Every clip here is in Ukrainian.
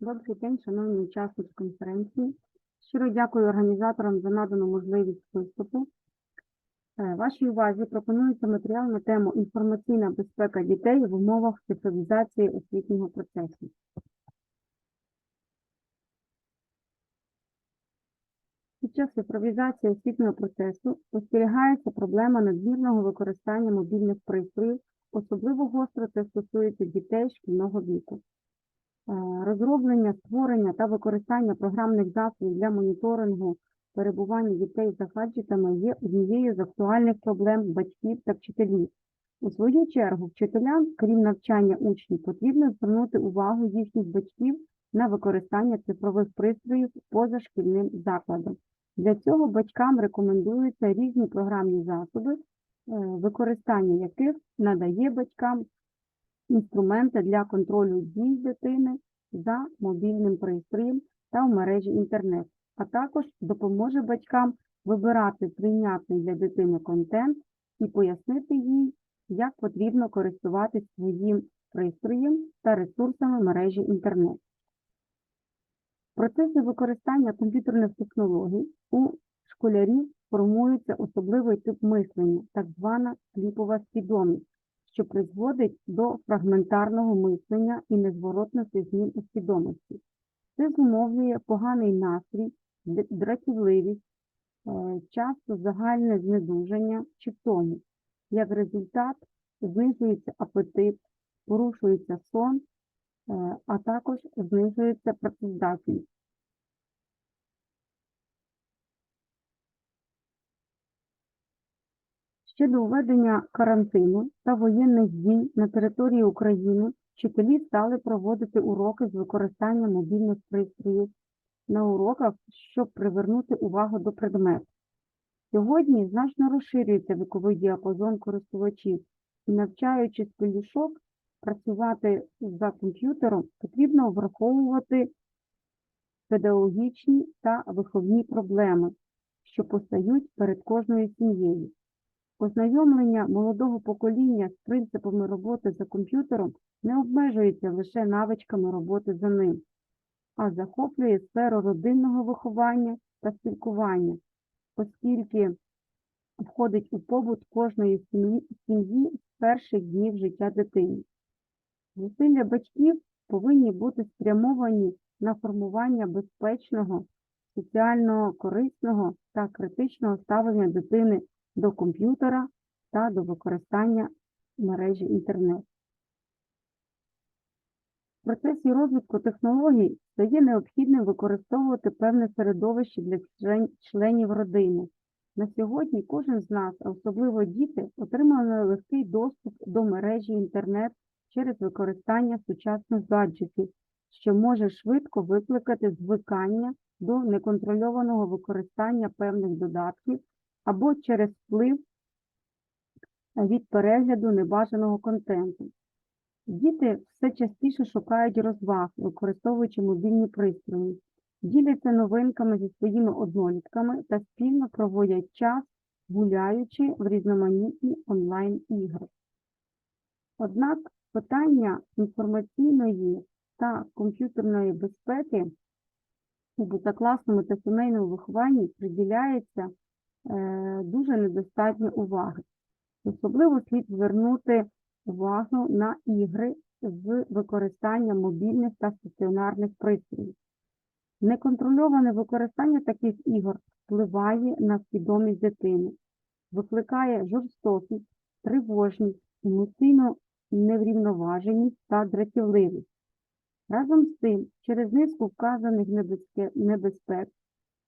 Добрий день, шановні учасники конференції. Щиро дякую організаторам за надану можливість виступу. Е, Вашій увазі пропонується матеріал на тему інформаційна безпека дітей в умовах цифровізації освітнього процесу. Під час цифровізації освітнього процесу спостерігається проблема надмірного використання мобільних пристроїв, особливо гостро це стосується дітей шкільного віку. Е, Розроблення, створення та використання програмних засобів для моніторингу перебування дітей за гаджетами є однією з актуальних проблем батьків та вчителів. У свою чергу, вчителям, крім навчання учнів, потрібно звернути увагу їхніх батьків на використання цифрових пристроїв поза шкільним закладом. Для цього батькам рекомендуються різні програмні засоби, е, використання яких надає батькам інструменти для контролю дій дитини за мобільним пристроєм та в мережі інтернет, а також допоможе батькам вибирати прийнятний для дитини контент і пояснити їй, як потрібно користуватись своїм пристроєм та ресурсами мережі інтернет. В використання комп'ютерних технологій у школярів формується особливий тип мислення, так звана кліпова свідомість, що призводить до фрагментарного мислення і незворотності змін у свідомості. Це зумовлює поганий настрій, дратівливість, е, часто загальне знедужання чи втому. Як результат, знижується апетит, порушується сон, е, а також знижується працездатність. Ще до введення карантину та воєнних дій на території України вчителі стали проводити уроки з використанням мобільних пристроїв на уроках, щоб привернути увагу до предмету. Сьогодні значно розширюється віковий діапазон користувачів і навчаючи пелюшок працювати за комп'ютером, потрібно враховувати педагогічні та виховні проблеми, що постають перед кожною сім'єю. Ознайомлення молодого покоління з принципами роботи за комп'ютером не обмежується лише навичками роботи за ним, а захоплює сферу родинного виховання та спілкування, оскільки входить у побут кожної сім'ї з перших днів життя дитини. Зусилля батьків повинні бути спрямовані на формування безпечного, соціально корисного та критичного ставлення дитини до комп'ютера та до використання мережі інтернет. В процесі розвитку технологій стає необхідним використовувати певне середовище для членів родини. На сьогодні кожен з нас, а особливо діти, отримали легкий доступ до мережі інтернет через використання сучасних гаджетів, що може швидко викликати звикання до неконтрольованого використання певних додатків або через вплив від перегляду небажаного контенту. Діти все частіше шукають розваг, використовуючи мобільні пристрої, діляться новинками зі своїми однолітками та спільно проводять час, гуляючи в різноманітні онлайн-ігри. Однак питання інформаційної та комп'ютерної безпеки у позакласному та сімейному вихованні приділяється е, дуже недостатньо уваги. Особливо слід звернути увагу на ігри з використанням мобільних та стаціонарних пристроїв. Неконтрольоване використання таких ігор впливає на свідомість дитини, викликає жорстокість, тривожність, емоційну неврівноваженість та дратівливість. Разом з тим, через низку вказаних небезпек,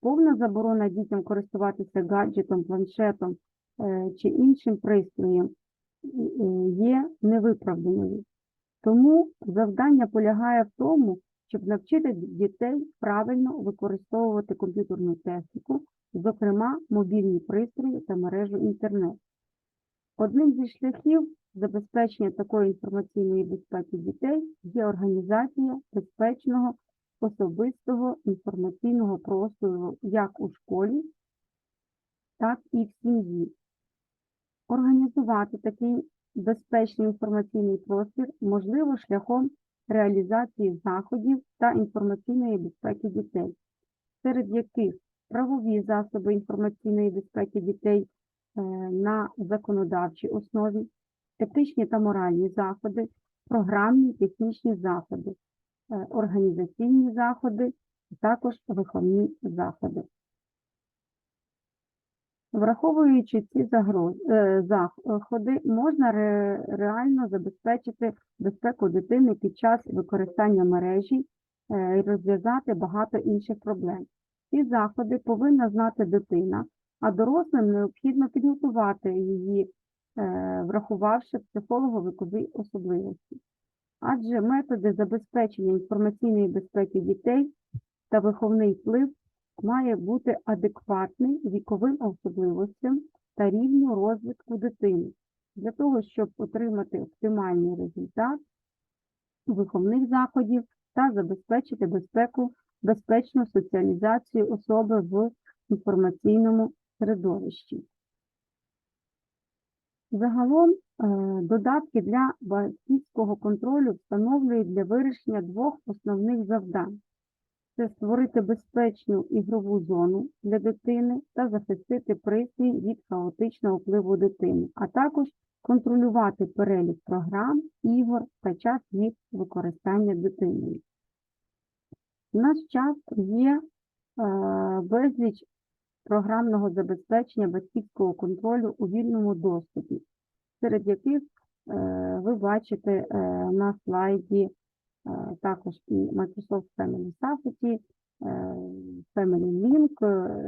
повна заборона дітям користуватися гаджетом, планшетом е, чи іншим пристроєм е, є невиправданою. Тому завдання полягає в тому, щоб навчити дітей правильно використовувати комп'ютерну техніку, зокрема мобільні пристрої та мережу інтернет. Одним зі шляхів забезпечення такої інформаційної безпеки дітей є організація безпечного особистого інформаційного простору як у школі, так і в сім'ї. Організувати такий безпечний інформаційний простір можливо шляхом реалізації заходів та інформаційної безпеки дітей, серед яких правові засоби інформаційної безпеки дітей е, на законодавчій основі, етичні та моральні заходи, програмні технічні заходи, організаційні заходи, також виховні заходи. Враховуючи ці е, заходи, можна ре- реально забезпечити безпеку дитини під час використання мережі е, і розв'язати багато інших проблем. Ці заходи повинна знати дитина, а дорослим необхідно підготувати її, е, врахувавши психолого-вікові особливості. Адже методи забезпечення інформаційної безпеки дітей та виховний вплив має бути адекватний віковим особливостям та рівню розвитку дитини для того, щоб отримати оптимальний результат виховних заходів та забезпечити безпеку, безпечну соціалізацію особи в інформаційному середовищі. Загалом е, додатки для батьківського контролю встановлюють для вирішення двох основних завдань це створити безпечну ігрову зону для дитини та захистити пристрій від хаотичного впливу дитини, а також контролювати перелік програм, ігор та час їх використання дитиною. В наш час є е, безліч програмного забезпечення батьківського контролю у вільному доступі, серед яких е, ви бачите е, на слайді е, також і Microsoft Family Safety, Family Link,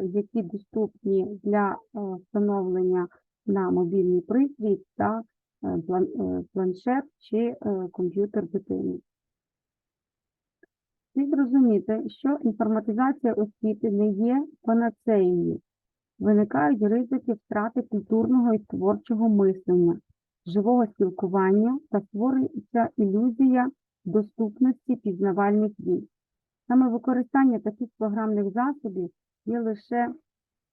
які доступні для встановлення на мобільний пристрій та план- планшет чи комп'ютер дитини. Слід зрозуміти, що інформатизація освіти не є панацеєю. Виникають ризики втрати культурного і творчого мислення, живого спілкування та створюється ілюзія доступності пізнавальних дій. Саме використання таких програмних засобів є лише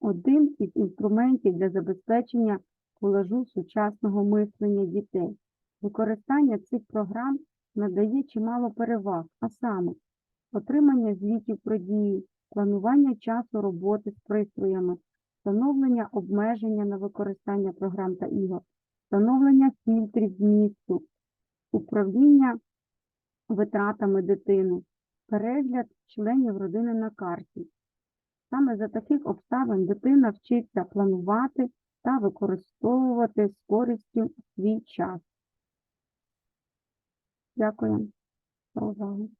один із інструментів для забезпечення колажу сучасного мислення дітей. Використання цих програм надає чимало переваг, а саме отримання звітів про дії, планування часу роботи з пристроями, встановлення обмеження на використання програм та ігор, встановлення фільтрів змісту, управління витратами дитини, перегляд членів родини на карті. Саме за таких обставин дитина вчиться планувати та використовувати з користю свій час. Дякую за увагу.